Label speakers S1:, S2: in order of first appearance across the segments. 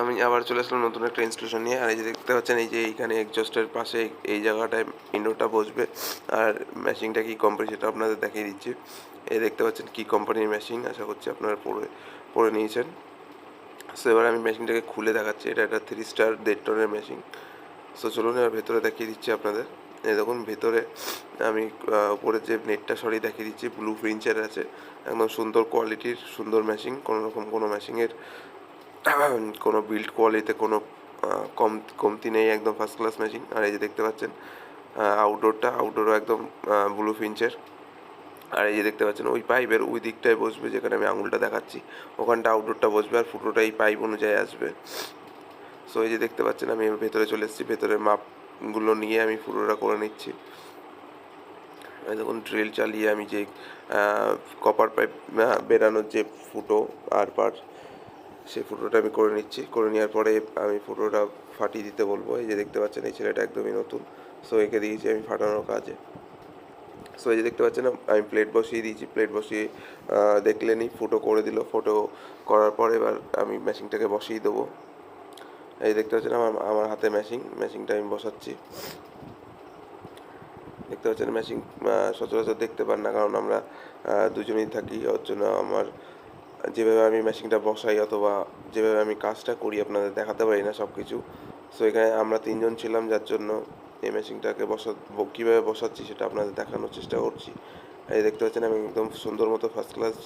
S1: আমি আবার চলে আসলাম নতুন একটা ইনস্টলেশন নিয়ে। আর এই যে দেখতে পাচ্ছেন, এই যে এইখানে এক্সজস্টের পাশে এই জায়গাটায় ইন্ডোরটা বসবে। আর মেশিনটা কি কোম্পানি সেটা আপনাদের দেখিয়ে দিচ্ছি। এই দেখতে পাচ্ছেন কি কোম্পানির মেশিন আশা করছি আপনারা পড়ে পড়ে নিয়েছেন। সো এবার আমি মেশিনটাকে খুলে দেখাচ্ছি। এটা একটা থ্রি স্টার দেড় টনের মেশিন সো চলুন এবার ভেতরে দেখিয়ে দিচ্ছি আপনাদের। এই দেখুন, ভেতরে আমি উপরে যে নেটটা সরিয়ে দেখিয়ে দিচ্ছি। ব্লু প্রিন্টের আছে। একদম সুন্দর কোয়ালিটির সুন্দর মেশিন কোনো রকম কোনো মেশিনের কোনো বিল্ড কোয়ালিটিতে কোনো কম, কমতি নেই, একদম ফার্স্ট ক্লাস মেশিন আর এই যে দেখতে পাচ্ছেন আউটডোরটা আউটডোরও একদম ব্লু ফিঞ্চের আর এই যে দেখতে পাচ্ছেন, ওই পাইপের ওই দিকটায় বসবে, যেখানে আমি আঙুলটা দেখাচ্ছি। ওখানটা আউটডোরটা বসবে আর ফুটোটা এই পাইপ অনুযায়ী আসবে। সো এই যে দেখতে পাচ্ছেন, আমি ভেতরে চলে এসেছি। ভেতরের মাপগুলো নিয়ে আমি ফুটোটা করে নিচ্ছি। দেখুন ড্রিল চালিয়ে আমি যে কপার পাইপ বেরানোর যে ফুটো আর পার সেই ফুটোটা আমি করে নিচ্ছি। করে নেওয়ার পরে আমি ফুটোটা ফাটিয়ে দিতে বলব। এই যে দেখতে পাচ্ছেন, এই ছেলেটা একদমই নতুন। সো একে দিয়েছি আমি ফাটানোর কাজে। সো এই যে দেখতে পাচ্ছেন, আমি প্লেট বসিয়ে দিয়েছি। প্লেট বসিয়ে দেখলেনই ফুটো করে দিল। ফুটো করার পর এবার আমি মেশিনটাকে বসিয়ে দেবো। এই দেখতে পাচ্ছেন, আমার আমার হাতে মেশিন মেশিনটা আমি বসাচ্ছি। দেখতে পাচ্ছেন মেশিন সচরাচর দেখতে পান না। কারণ আমরা দুজনেই থাকি। ওর জন্য আমার যেভাবে আমি মেশিনটা বসাই অথবা যেভাবে আমি কাজটা করি, আপনাদের দেখাতে পারি না সব কিছু সো এখানে আমরা তিনজন ছিলাম, যার জন্য এই মেশিনটাকে বসা, কীভাবে বসাচ্ছি সেটা আপনাদের দেখানোর চেষ্টা করছি। এই দেখতে পাচ্ছেন, আমি একদম সুন্দর মতো ফার্স্ট ক্লাস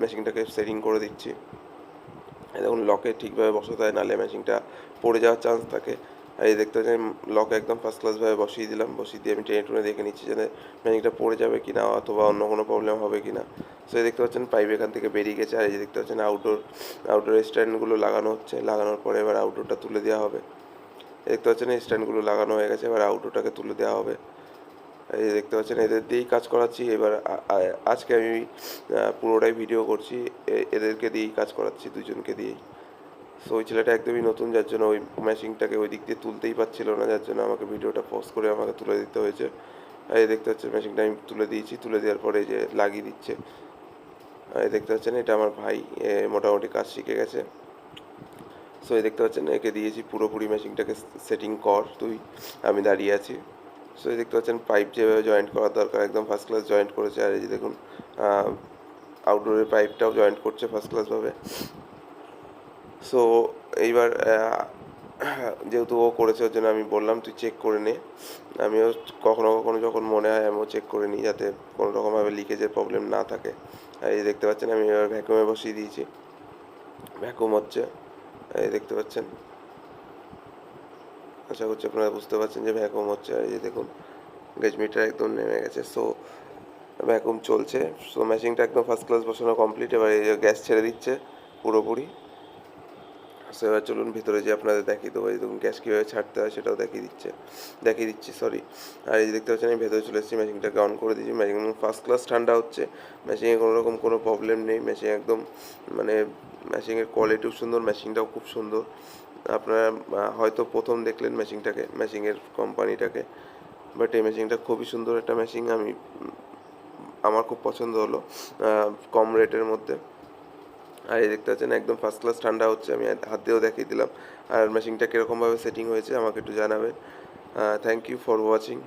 S1: মেশিনটাকে সেটিং করে দিচ্ছি। দেখুন লকে ঠিকভাবে বসাতে হয়, নাহলে মেশিনটা পড়ে যাওয়ার চান্স থাকে। আর এই দেখতে পাচ্ছেন লক একদম ফার্স্ট ক্লাসভাবে বসিয়ে দিলাম। বসিয়ে দিয়ে আমি টেনে টুনে দেখে নিচ্ছি যে মেশিনটা পড়ে যাবে কি না অথবা অন্য কোনো প্রবলেম হবে কি না সো এই দেখতে পাচ্ছেন পাইপ এখান থেকে বেরিয়ে গেছে। আর এই যে দেখতে পাচ্ছেন আউটডোর আউটডোর স্ট্যান্ডগুলো লাগানো হচ্ছে। লাগানোর পরে এবার আউটডোরটা তুলে দেওয়া হবে। দেখতে পাচ্ছেন, এই স্ট্যান্ডগুলো লাগানো হয়ে গেছে। এবার আউটডোরটাকে তুলে দেওয়া হবে। এই দেখতে পাচ্ছেন, এদের দিয়েই কাজ করাচ্ছি। এবার আজকে আমি পুরোটাই ভিডিও করছি। এদেরকে দিয়েই কাজ করাচ্ছি, দুজনকে দিয়েই। সো ওই ছেলেটা একদমই নতুন, যার জন্য ওই মেশিনটাকে ওই দিক দিয়ে তুলতেই পারছিল না, যার জন্য আমাকে ভিডিওটা পোস্ট করে আমাকে তুলে দিতে হয়েছে। আর এই দেখতে পাচ্ছেন মেশিনটা আমি তুলে দিয়েছি, তুলে দেওয়ার পরে যে লাগিয়ে দিচ্ছে। আর এই দেখতে পাচ্ছেন, এটা আমার ভাই মোটামুটি কাজ শিখে গেছে। সো এই দেখতে পাচ্ছেন, একে দিয়েছি, পুরোপুরি মেশিনটাকে সেটিং কর তুই, আমি দাঁড়িয়ে আছি। সো এই দেখতে পাচ্ছেন পাইপ যেভাবে জয়েন্ট করার দরকার, একদম ফার্স্ট ক্লাস জয়েন্ট করেছে। আর এই যে দেখুন আউটডোরের পাইপটাও জয়েন্ট করছে ফার্স্ট ক্লাসভাবে সো এইবার যেহেতু ও করেছে, ওর জন্য আমি বললাম, তুই চেক করে নে। আমিও কখনো কখনো যখন মনে হয়, আমিও চেক করে নিই যাতে কোনো রকমভাবে লিকেজের প্রবলেম না থাকে। এই দেখতে পাচ্ছেন, আমি এবার ভ্যাকুমে বসিয়ে দিয়েছি। ভ্যাকুম হচ্ছে। এই দেখতে পাচ্ছেন, আশা করছি আপনারা বুঝতে পারছেন যে ভ্যাকুম হচ্ছে। এই যে দেখুন গেজ মিটার একদম নেমে গেছে। সো ভ্যাকুম চলছে। সো মেশিনটা একদম ফার্স্ট ক্লাস বসানো কমপ্লিট এবার এই গ্যাস ছেড়ে দিচ্ছে পুরোপুরি। সো এবার চলুন ভিতরে যে আপনাদের দেখিয়ে দেবো দেখুন গ্যাস কীভাবে ছাড়তে হয় সেটাও দেখিয়ে দিচ্ছে, দেখিয়ে দিচ্ছি সরি আর এই যে দেখতে পাচ্ছেন, আমি ভেতরে চলে এসেছি মেশিনটাকে অন করে দিয়েছি মেশিন ফার্স্ট ক্লাস ঠান্ডা হচ্ছে মেশিনে কোনো রকম কোনো প্রবলেম নেই মেশিন একদম মানে মেশিনের কোয়ালিটিও সুন্দর মেশিনটাও খুব সুন্দর। আপনারা হয়তো প্রথম দেখলেন মেশিনটাকে মেশিনের কোম্পানিটাকে বাট এই মেশিনটা খুবই সুন্দর একটা মেশিন আমি, আমার খুব পছন্দ হলো কম রেটের মধ্যে। আর এই দেখতে পাচ্ছেন একদম ফার্স্ট ক্লাস ঠান্ডা হচ্ছে, আমি হাত দিয়েও দেখিয়ে দিলাম। আর মেশিনটা কীরকমভাবে সেটিং হয়েছে আমাকে একটু জানাবেন। Thank you for watching